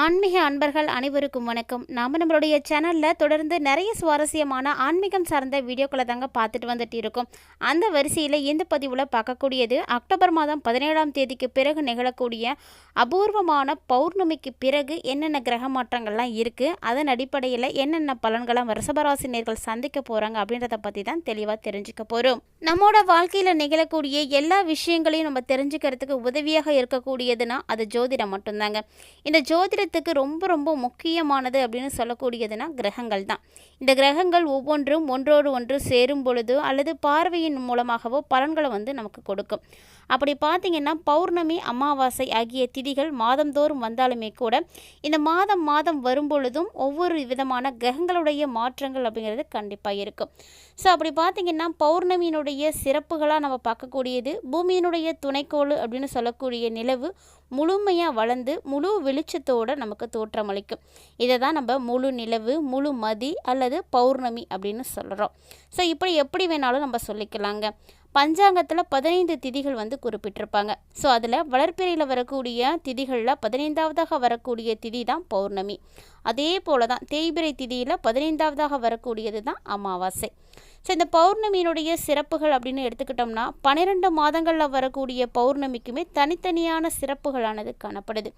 ஆன்மீக அன்பர்கள் அனைவருக்கும் வணக்கம். நாம் நம்மளுடைய சேனலில் தொடர்ந்து நிறைய சுவாரஸ்யமான ஆன்மீகம் சார்ந்த வீடியோக்களை தாங்க பார்த்துட்டு வந்துட்டு இருக்கோம். அந்த வரிசையில் இந்த பதிவில் பார்க்கக்கூடியது அக்டோபர் மாதம் பதினேழாம் தேதிக்கு பிறகு நிகழக்கூடிய அபூர்வமான பௌர்ணமிக்கு பிறகு என்னென்ன கிரக மாற்றங்கள்லாம் இருக்குது அதன் அடிப்படையில் என்னென்ன பலன்களாம் வருஷபராசினியர்கள் சந்திக்க போகிறாங்க அப்படின்றத பற்றி தான் தெளிவாக தெரிஞ்சுக்க போகிறோம் நம்மோட வாழ்க்கையில் நிகழக்கூடிய எல்லா விஷயங்களையும் நம்ம தெரிஞ்சுக்கிறதுக்கு உதவியாக இருக்கக்கூடியதுன்னா அது ஜோதிடம் மட்டும்தாங்க. இந்த ஜோதிட ஜோதிடத்துக்கு ரொம்ப ரொம்ப முக்கியமானது அப்படின்னு சொல்லக்கூடியதுனா கிரகங்கள் தான். இந்த கிரகங்கள் ஒவ்வொன்றும் ஒன்றோடு ஒன்று சேரும் பொழுது அல்லது பார்வையின் மூலமாகவோ பலன்களை வந்து நமக்கு கொடுக்கும். அப்படி பார்த்தீங்கன்னா பௌர்ணமி அமாவாசை ஆகிய திதிகள் மாதந்தோறும் வந்தாலுமே கூட இந்த மாதம் மாதம் வரும் பொழுதும் ஒவ்வொரு விதமான கிரகங்களுடைய மாற்றங்கள் அப்படிங்கிறது கண்டிப்பாக இருக்கும். ஸோ அப்படி பார்த்தீங்கன்னா பௌர்ணமியினுடைய சிறப்புகளாக நம்ம பார்க்கக்கூடியது பூமியினுடைய துணைக்கோள் அப்படின்னு சொல்லக்கூடிய நிலவு முழுமையாக வளர்ந்து முழு வெளிச்சத்தோடு நமக்கு தோற்றமளிக்கும். இதை தான் நம்ம முழு நிலவு முழு மதி அல்லது பௌர்ணமி அப்படின்னு சொல்கிறோம் ஸோ இப்படி எப்படி வேணாலும் நம்ம சொல்லிக்கலாங்க. பஞ்சாங்கத்தில் பதினைந்து திதிகள் வந்து குறிப்பிட்டிருப்பாங்க. ஸோ அதில் வளர்ப்பிறையில் வரக்கூடிய திதிகளில் பதினைந்தாவதாக வரக்கூடிய திதி தான் பௌர்ணமி. அதே போல தான் தேய்பிரை திதியில் பதினைந்தாவதாக வரக்கூடியது தான் அமாவாசை. ஸோ இந்த பௌர்ணமியினுடைய சிறப்புகள் அப்படின்னு எடுத்துக்கிட்டோம்னா பன்னிரெண்டு மாதங்களில் வரக்கூடிய பௌர்ணமிக்குமே தனித்தனியான சிறப்புகளானது காணப்படுது.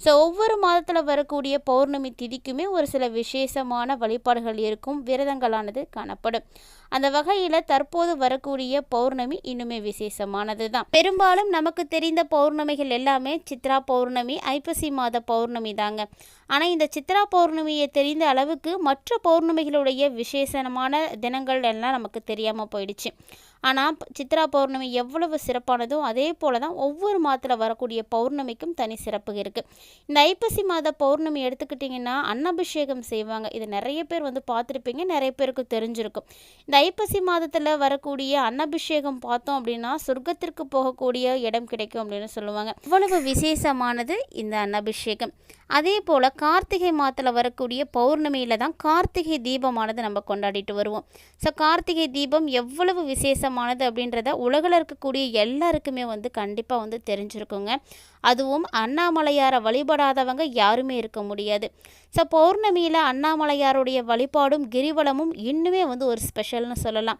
ஸோ ஒவ்வொரு மாதத்தில் வரக்கூடிய பௌர்ணமி திதிக்குமே ஒரு சில விசேஷமான வழிபாடுகள் இருக்கும் விரதங்களானது காணப்படும். அந்த வகையில் தற்போது வரக்கூடிய பௌர்ணமி இன்னுமே விசேஷமானது தான் பெரும்பாலும் நமக்கு தெரிந்த பௌர்ணமிகள் எல்லாமே சித்ரா பௌர்ணமி ஐப்பசி மாத பௌர்ணமி தாங்க. ஆனால் இந்த சித்ரா பௌர்ணமியை தெரிந்த அளவுக்கு மற்ற பௌர்ணமிகளுடைய விசேஷமான தினங்கள் எல்லாம் நமக்கு தெரியாமல் போயிடுச்சு. ஆனால் சித்ரா பௌர்ணமி எவ்வளவு சிறப்பானதோ அதே போல தான் ஒவ்வொரு மாதத்தில் வரக்கூடிய பௌர்ணமிக்கும் தனி சிறப்பு இருக்குது இந்த ஐப்பசி மாத பௌர்ணமி எடுத்துக்கிட்டிங்கன்னா அன்னபிஷேகம் செய்வாங்க. இது நிறைய பேர் வந்து பார்த்துருப்பீங்க நிறைய பேருக்கு தெரிஞ்சிருக்கும். இந்த ஐப்பசி மாதத்தில் வரக்கூடிய அன்னபிஷேகம் பார்த்தோம் அப்படின்னா சொர்க்கத்திற்கு போகக்கூடிய இடம் கிடைக்கும் அப்படின்னு சொல்லுவாங்க. இவ்வளவு விசேஷமானது இந்த அன்னபிஷேகம். அதே போல் கார்த்திகை மாதத்தில் வரக்கூடிய பௌர்ணமியில் தான் கார்த்திகை தீபமானது நம்ம கொண்டாடிட்டு வருவோம். ஸோ கார்த்திகை தீபம் எவ்வளவு விசேஷம் விசேஷமானது அப்படின்றத உலகில் இருக்கக்கூடிய எல்லாருக்குமே வந்து கண்டிப்பாக வந்து தெரிஞ்சிருக்குங்க. அதுவும் அண்ணாமலையாரை வழிபடாதவங்க யாருமே இருக்க முடியாது. ஸோ பௌர்ணமியில் அண்ணாமலையாருடைய வழிபாடும் கிரிவலமும் இன்னுமே வந்து ஒரு ஸ்பெஷல்னு சொல்லலாம்.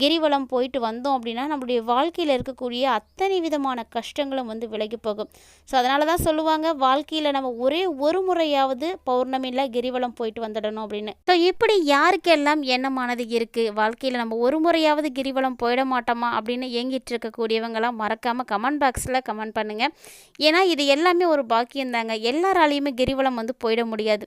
கிரிவலம் போயிட்டு வந்தோம் அப்படின்னா நம்மளுடைய வாழ்க்கையில் இருக்கக்கூடிய அத்தனை விதமான கஷ்டங்களும் வந்து விலகி போகும். ஸோ அதனால தான் சொல்லுவாங்க வாழ்க்கையில் நம்ம ஒரே ஒரு முறையாவது பௌர்ணமியில் கிரிவலம் போயிட்டு வந்துடணும் அப்படின்னு. ஸோ இப்படி யாருக்கெல்லாம் எண்ணமானது இருக்குது வாழ்க்கையில் நம்ம ஒரு முறையாவது கிரிவலம் போயிட மாட்டோமா அப்படின்னு ஏங்கிட்டு இருக்கக்கூடியவங்களாம் மறக்காமல் கமெண்ட் பாக்ஸில் கமெண்ட் பண்ணுங்கள் ஏன்னா இது எல்லாமே ஒரு பாக்கியம்தாங்க எல்லாராலையுமே கிரிவலம் வந்து போயிட முடியாது.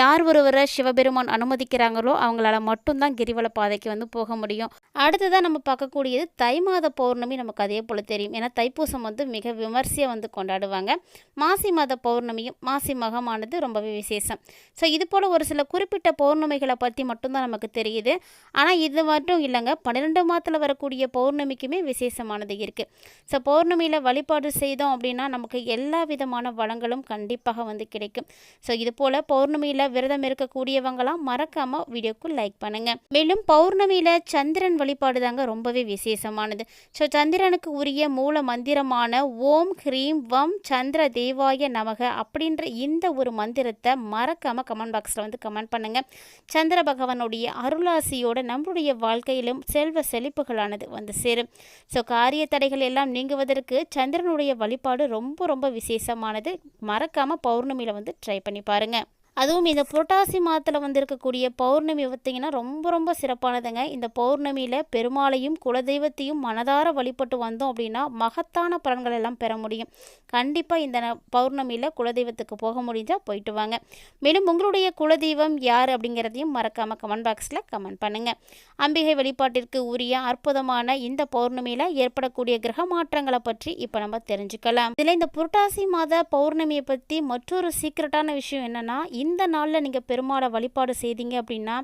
யார் ஒருவரை சிவபெருமான் அனுமதிக்கிறாங்களோ அவங்களால மட்டும்தான் கிரிவல பாதைக்கு வந்து போக முடியும். அடுத்ததாக நம்ம பார்க்கக்கூடியது தை மாத பௌர்ணமி நமக்கு அதே போல் தெரியும். ஏன்னா தைப்பூசம் வந்து மிக விமர்சையாக வந்து கொண்டாடுவாங்க. மாசி மாத பௌர்ணமியும் மாசி மகமானது ரொம்பவே விசேஷம். ஸோ இது போல் ஒரு சில குறிப்பிட்ட பௌர்ணமிகளை பற்றி மட்டும்தான் நமக்கு தெரியுது. ஆனால் இது மட்டும் இல்லைங்க. பன்னிரெண்டு மாதத்தில் வரக்கூடிய பௌர்ணமிக்குமே விசேஷமானது இருக்குது ஸோ பௌர்ணமியில் வழிபாடு செய்தோம் அப்படின்னா நமக்கு எல்லா விதமான வளங்களும் கண்டிப்பாக வந்து கிடைக்கும். ஸோ இது போல் பௌர்ணமியில் விரதம் இருக்கக்கூடியவங்களாம் மறக்காமல் வீடியோக்கு லைக் பண்ணுங்கள் மேலும் பௌர்ணமியில் சந்திரன் வழிபாடு தாங்க ரொம்பவே விசேஷமானது. ஸோ சந்திரனுக்கு உரிய மூல மந்திரமான ஓம் ஹ்ரீம் வம் சந்திர தேவாய நமக அப்படின்ற இந்த ஒரு மந்திரத்தை மறக்காமல் கமெண்ட் பாக்ஸில் வந்து கமெண்ட் பண்ணுங்கள் சந்திர பகவானுடைய அருளாசியோட நம்மளுடைய வாழ்க்கையிலும் செல்வ செழிப்புகளானது வந்து சேரும். ஸோ காரிய தடைகள் எல்லாம் நீங்குவதற்கு சந்திரனுடைய வழிபாடு ரொம்ப ரொம்ப விசேஷமானது. மறக்காமல் பௌர்ணமியில் வந்து ட்ரை பண்ணி பாருங்கள் அதுவும் இந்த புரட்டாசி மாதத்தில் வந்திருக்கக்கூடிய பௌர்ணமி பார்த்திங்கன்னா ரொம்ப ரொம்ப சிறப்பானதுங்க. இந்த பௌர்ணமியில் பெருமாளையும் குலதெய்வத்தையும் மனதார வழிபட்டு வந்தோம் அப்படின்னா மகத்தான பலன்கள் எல்லாம் பெற முடியும். கண்டிப்பாக இந்த ந- பௌர்ணமியில் குலதெய்வத்துக்கு போக முடிஞ்சால் போயிட்டு வாங்க. மேலும் உங்களுடைய குலதெய்வம் யார் அப்படிங்கிறதையும் மறக்காமல் கமெண்ட் பாக்ஸில் கமெண்ட் பண்ணுங்கள் அம்பிகை வழிபாட்டிற்கு உரிய அற்புதமான இந்த பௌர்ணமியில் ஏற்படக்கூடிய கிரக மாற்றங்களை பற்றி இப்போ நம்ம தெரிஞ்சுக்கலாம். இதில் இந்த புரட்டாசி மாத பௌர்ணமியை பற்றி மற்றொரு சீக்ரெட்டான விஷயம் என்னென்னா இந்த நாளில் நீங்கள் பெருமாளை வழிபாடு செய்தீங்க அப்படின்னா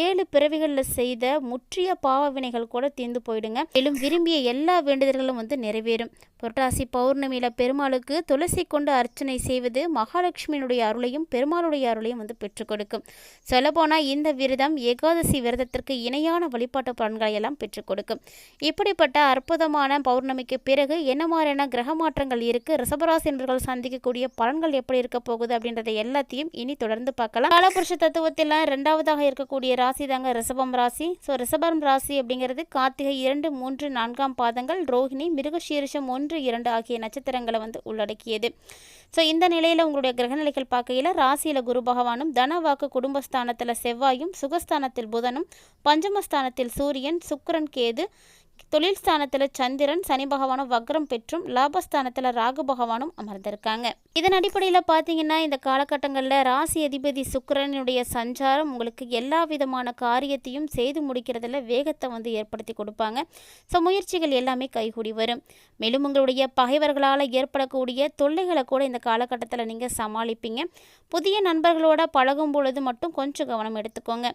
ஏழு பிறவிகளில் செய்த முற்றிய பாவ வினைகள் கூட தீர்ந்து போயிடுங்க. மேலும் விரும்பிய எல்லா வேண்டுதல்களும் வந்து நிறைவேறும். புரட்டாசி பௌர்ணமியில் பெருமாளுக்கு துளசி கொண்டு அர்ச்சனை செய்வது மகாலட்சுமியினுடைய அருளையும் பெருமாளுடைய அருளையும் வந்து பெற்றுக் கொடுக்கும். சொல்லப்போனால் இந்த விரதம் ஏகாதசி விரதத்திற்கு இணையான வழிபாட்டு பலன்களை எல்லாம் பெற்றுக் கொடுக்கும். இப்படிப்பட்ட அற்புதமான பௌர்ணமிக்கு பிறகு என்ன மாதிரியான கிரக மாற்றங்கள் இருக்குது ரிசபராசி என்பவர்கள் சந்திக்கக்கூடிய பலன்கள் எப்படி இருக்க போகுது அப்படின்றத எல்லாத்தையும் இனி தொடர்ந்து பார்க்கலாம். காலபுருஷ தத்துவத்தில் ரெண்டாவதாக இருக்கக்கூடிய ராசி தாங்க ரிஷபம் ராசி. ஸோ ரிஷபம் ராசி அப்படிங்கிறது கார்த்திகை இரண்டு மூன்று நான்காம் பாதங்கள் ரோஹிணி மிருகசீரிஷம் ஒன்று இரண்டு ஆகிய நட்சத்திரங்களை வந்து உள்ளடக்கியது. ஸோ இந்த நிலையில் உங்களுடைய கிரகநிலைகள் பார்க்கையில் ராசியில் குரு பகவானும் தனவாக்கு குடும்பஸ்தானத்தில் செவ்வாயும் சுகஸ்தானத்தில் புதனும் பஞ்சமஸ்தானத்தில் சூரியன் சுக்கரன் கேது தொழில் ஸ்தானத்தில் சந்திரன் சனி பகவானும் வக்ரம் பெற்றும் லாபஸ்தானத்தில் ராகு பகவானும் அமர்ந்திருக்காங்க. இதன் அடிப்படையில் பார்த்தீங்கன்னா இந்த காலகட்டங்களில் ராசி அதிபதி சுக்கரனுடைய சஞ்சாரம் உங்களுக்கு எல்லா விதமான காரியத்தையும் செய்து முடிக்கிறதுல வேகத்தை வந்து ஏற்படுத்தி கொடுப்பாங்க. ஸோ முயற்சிகள் எல்லாமே கைகூடி வரும். மேலும் உங்களுடைய பகைவர்களால் ஏற்படக்கூடிய தொல்லைகளை கூட இந்த காலகட்டத்தில் நீங்கள் சமாளிப்பீங்க. புதிய நண்பர்களோட பழகும் பொழுது மட்டும் கொஞ்சம் கவனம் எடுத்துக்கோங்க.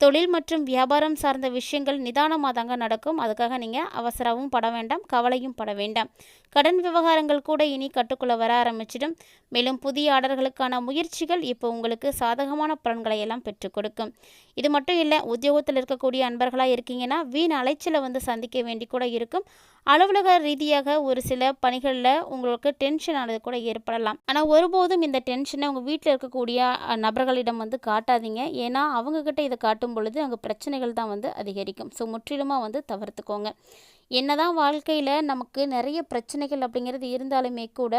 தொழில் மற்றும் வியாபாரம் சார்ந்த விஷயங்கள் நிதானமாக தாங்க நடக்கும். அதுக்காக நீங்கள் அவசரமும் பட வேண்டாம் கவலையும் பட வேண்டாம். கடன் விவகாரங்கள் கூட இனி கட்டுக்குள்ளே வர ஆரம்பிச்சிடும். மேலும் புதிய ஆர்டர்களுக்கான முயற்சிகள் இப்போ உங்களுக்கு சாதகமான பலன்களை எல்லாம் பெற்றுக் கொடுக்கும். இது மட்டும் இல்லை உத்தியோகத்தில் இருக்கக்கூடிய அன்பர்களாக இருக்கீங்கன்னா வீண் அலைச்சலை வந்து சந்திக்க வேண்டி கூட இருக்கும். அலுவலக ரீதியாக ஒரு சில பணிகளில் உங்களுக்கு டென்ஷன் ஆனது கூட ஏற்படலாம். ஆனால் ஒருபோதும் இந்த டென்ஷனை உங்கள் வீட்டில் இருக்கக்கூடிய நபர்களிடம் வந்து காட்டாதீங்க. ஏன்னா அவங்கக்கிட்ட இதை காட்டும் பொழுது அங்கே பிரச்சனைகள் தான் வந்து அதிகரிக்கும். ஸோ முற்றிலுமாக வந்து தவிர்த்துக்கோங்க. என்னதான் வாழ்க்கையில் நமக்கு நிறைய பிரச்சனைகள் அப்படிங்கிறது இருந்தாலுமே கூட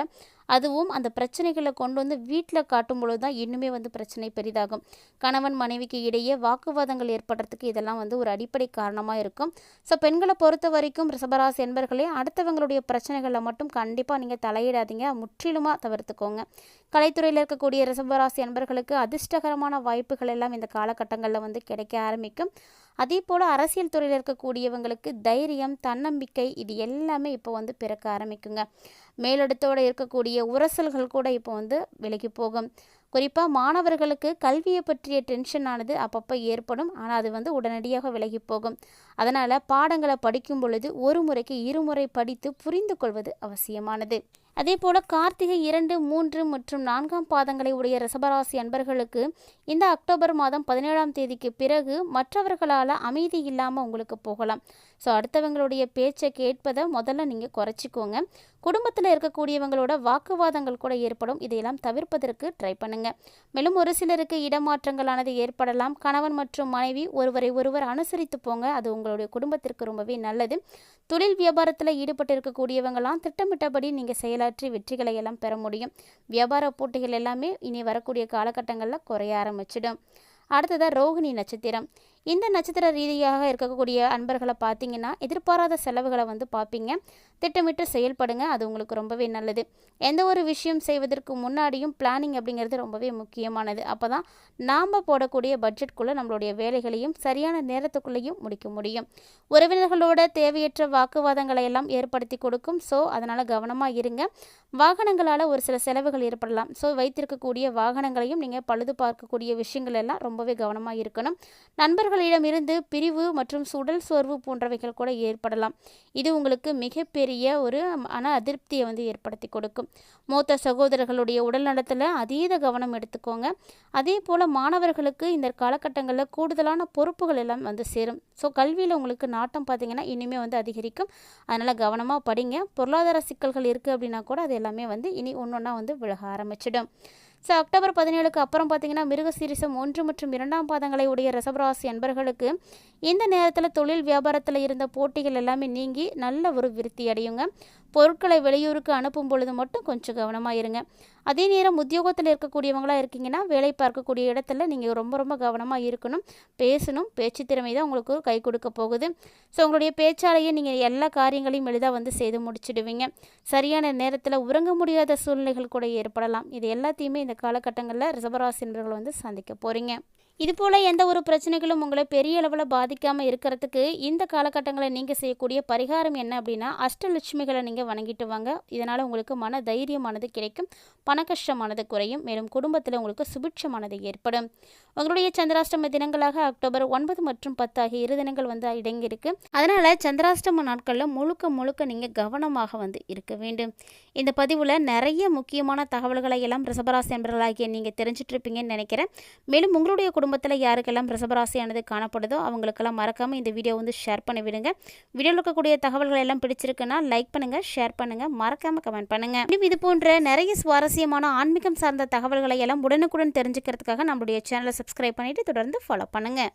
அதுவும் அந்த பிரச்சனைகளை கொண்டு வந்து வீட்டில் காட்டும் பொழுது தான் இன்னுமே வந்து பிரச்சனை பெரிதாகும். கணவன் மனைவிக்கு இடையே வாக்குவாதங்கள் ஏற்படுறதுக்கு இதெல்லாம் வந்து ஒரு அடிப்படை காரணமாக இருக்கும். ஸோ பெண்களை பொறுத்த வரைக்கும் ரிஷபராசி என்பர்களே அடுத்தவங்களுடைய பிரச்சனைகளில் மட்டும் கண்டிப்பாக நீங்கள் தலையிடாதீங்க. முற்றிலுமாக தவிர்த்துக்கோங்க. கலைத்துறையில் இருக்கக்கூடிய ரிஷபராசி என்பர்களுக்கு அதிர்ஷ்டகரமான வாய்ப்புகள் எல்லாம் இந்த காலகட்டங்களில் வந்து கிடைக்க ஆரம்பிக்கும். அதே போல் அரசியல் துறையில் இருக்கக்கூடியவங்களுக்கு தைரியம் தன்னம்பிக்கை இது எல்லாமே இப்போ வந்து பிறக்க ஆரம்பிக்குங்க. மேலிடத்தோடு இருக்கக்கூடிய உரசல்கள் கூட இப்போ வந்து விலகி போகும். குறிப்பாக மாணவர்களுக்கு கல்வியை பற்றிய டென்ஷன் ஆனது அப்பப்போ ஏற்படும். ஆனால் அது வந்து உடனடியாக விலகி போகும். அதனால் பாடங்களை படிக்கும் பொழுது ஒரு முறைக்கு இருமுறை படித்து புரிந்து கொள்வது அவசியமானது. அதே போல் கார்த்திகை இரண்டு மூன்று மற்றும் நான்காம் பாதங்களை உடைய ரிசபராசி அன்பர்களுக்கு இந்த அக்டோபர் மாதம் பதினேழாம் தேதிக்கு பிறகு மற்றவர்களால் அமைதி இல்லாமல் உங்களுக்கு போகலாம். ஸோ அடுத்தவங்களுடைய பேச்சை கேட்பதை முதல்ல நீங்கள் குறைச்சிக்கோங்க. குடும்பத்தில் இருக்கக்கூடியவங்களோட வாக்குவாதங்கள் கூட ஏற்படும். இதையெல்லாம் தவிர்ப்பதற்கு ட்ரை பண்ணுங்க. மேலும் ஒரு சிலருக்கு இடமாற்றங்களானது ஏற்படலாம். கணவன் மற்றும் மனைவி ஒருவரை ஒருவர் அனுசரித்து போங்க. அது உங்களுடைய குடும்பத்திற்கு ரொம்பவே நல்லது. தொழில் வியாபாரத்தில் ஈடுபட்டு இருக்கக்கூடியவங்களாம் திட்டமிட்டபடி நீங்கள் செயலாற்றி வெற்றிகளை எல்லாம் பெற முடியும். வியாபார போட்டிகள் எல்லாமே இனி வரக்கூடிய காலகட்டங்களில் குறைய ஆரம்பிச்சிடும். அடுத்ததாக ரோகிணி நட்சத்திரம். இந்த நட்சத்திர ரீதியாக இருக்கக்கூடிய அன்பர்களை பார்த்தீங்கன்னா எதிர்பாராத செலவுகளை வந்து பார்ப்பீங்க. திட்டமிட்டு செயல்படுங்க அது உங்களுக்கு ரொம்பவே நல்லது. எந்த ஒரு விஷயம் செய்வதற்கு முன்னாடியும் பிளானிங் அப்படிங்கிறது ரொம்பவே முக்கியமானது. அப்போ தான் நாம் போடக்கூடிய பட்ஜெட்குள்ளே நம்மளுடைய வேலைகளையும் சரியான நேரத்துக்குள்ளேயும் முடிக்க முடியும். உறவினர்களோட தேவையற்ற வாக்குவாதங்களை எல்லாம் ஏற்படுத்தி கொடுக்கும். ஸோ அதனால் கவனமாக இருங்க. வாகனங்களால் ஒரு சில செலவுகள் ஏற்படலாம். ஸோ வைத்திருக்கக்கூடிய வாகனங்களையும் நீங்கள் பழுது பார்க்கக்கூடிய விஷயங்கள் எல்லாம் ரொம்பவே கவனமாக இருக்கணும். மற்றவர்களிடமிருந்து பிரிவு மற்றும் சுடல் சோர்வு போன்றவைகள் கூட ஏற்படலாம். இது உங்களுக்கு மிகப்பெரிய ஒரு மன அதிருப்தியை வந்து ஏற்படுத்தி கொடுக்கும். மூத்த சகோதரர்களுடைய உடல் நலத்தில் அதீத கவனம் எடுத்துக்கோங்க. அதே போல் மாணவர்களுக்கு இந்த காலகட்டங்களில் கூடுதலான பொறுப்புகள் எல்லாம் வந்து சேரும். ஸோ கல்வியில் உங்களுக்கு நாட்டம் பார்த்தீங்கன்னா இனிமேல் வந்து அதிகரிக்கும். அதனால் கவனமாக படிங்க. பொருளாதார சிக்கல்கள் இருக்குது அப்படின்னா கூட அது எல்லாமே வந்து இனி ஒன்று ஒன்றா வந்து விலக ஆரம்பிச்சிடும். ஸோ அக்டோபர் பதினேழுக்கு அப்புறம் பார்த்தீங்கன்னா மிருகசீரிசம் ஒன்று மற்றும் இரண்டாம் பாதங்களை உடைய ரசபராசி அன்பர்களுக்கு இந்த நேரத்தில் தொழில் வியாபாரத்தில் இருந்த போட்டிகள் எல்லாமே நீங்கி நல்ல ஒரு விருத்தி அடையுங்க. பொருட்களை வெளியூருக்கு அனுப்பும் பொழுது மட்டும் கொஞ்சம் கவனமாக இருங்க. அதே நேரம் உத்தியோகத்தில் இருக்கக்கூடியவங்களாக இருக்கீங்கன்னா வேலை பார்க்கக்கூடிய இடத்துல நீங்கள் ரொம்ப ரொம்ப கவனமாக இருக்கணும். பேசணும். பேச்சு திறமை தான் உங்களுக்கு கை கொடுக்க போகுது. ஸோ உங்களுடைய பேச்சாலேயே நீங்கள் எல்லா காரியங்களையும் எளிதாக வந்து செய்து முடிச்சிடுவீங்க. சரியான நேரத்தில் உறங்க முடியாத சூழ்நிலைகள் கூட ஏற்படலாம். இது எல்லாத்தையுமே இந்த காலகட்டங்களில் ரிசபராசி என்பவர்கள் வந்து சந்திக்க போகிறீங்க இதுபோல் எந்த ஒரு பிரச்சனைகளும் உங்களை பெரிய அளவில் பாதிக்காமல் இருக்கிறதுக்கு இந்த காலகட்டங்களில் நீங்கள் செய்யக்கூடிய பரிகாரம் என்ன அப்படின்னா அஷ்டலட்சுமிகளை நீங்கள் வணங்கிட்டு வாங்க. இதனால் உங்களுக்கு மன தைரியமானது கிடைக்கும் பண கஷ்டமானது குறையும் மேலும் குடும்பத்தில் உங்களுக்கு சுபிட்சமானது ஏற்படும். உங்களுடைய சந்திராஷ்டம தினங்களாக அக்டோபர் ஒன்பது மற்றும் பத்து ஆகிய இரு தினங்கள் வந்து இடங்கியிருக்கு அதனால் சந்திராஷ்டம நாட்களில் முழுக்க முழுக்க நீங்கள் கவனமாக வந்து இருக்க வேண்டும். இந்த பதிவில் நிறைய முக்கியமான தகவல்களை எல்லாம் ரிசபராசி என்பர்களாகிய நீங்கள் தெரிஞ்சிட்ருப்பீங்கன்னு நினைக்கிறேன். மேலும் உங்களுடைய குடும்பத்தில் யாருக்கெல்லாம் ரிசபராசியானது காணப்படுதோ அவங்களுக்கெல்லாம் மறக்காமல் இந்த வீடியோ வந்து ஷேர் பண்ணி விடுங்க. வீடியோவில் இருக்கக்கூடிய தகவல்கள் எல்லாம் பிடிச்சிருக்குன்னா லைக் பண்ணுங்கள் ஷேர் பண்ணுங்கள் மறக்காமல் கமெண்ட் பண்ணுங்கள் இன்னும் இது போன்ற நிறைய சுவாரஸ்யமான ஆன்மீகம் சார்ந்த தகவல்களை எல்லாம் உடனுக்குடன் தெரிஞ்சுக்கிறதுக்காக நம்மளுடைய சேனலை சப்ஸ்கிரைப் பண்ணிட்டு தொடர்ந்து ஃபாலோ பண்ணுங்கள்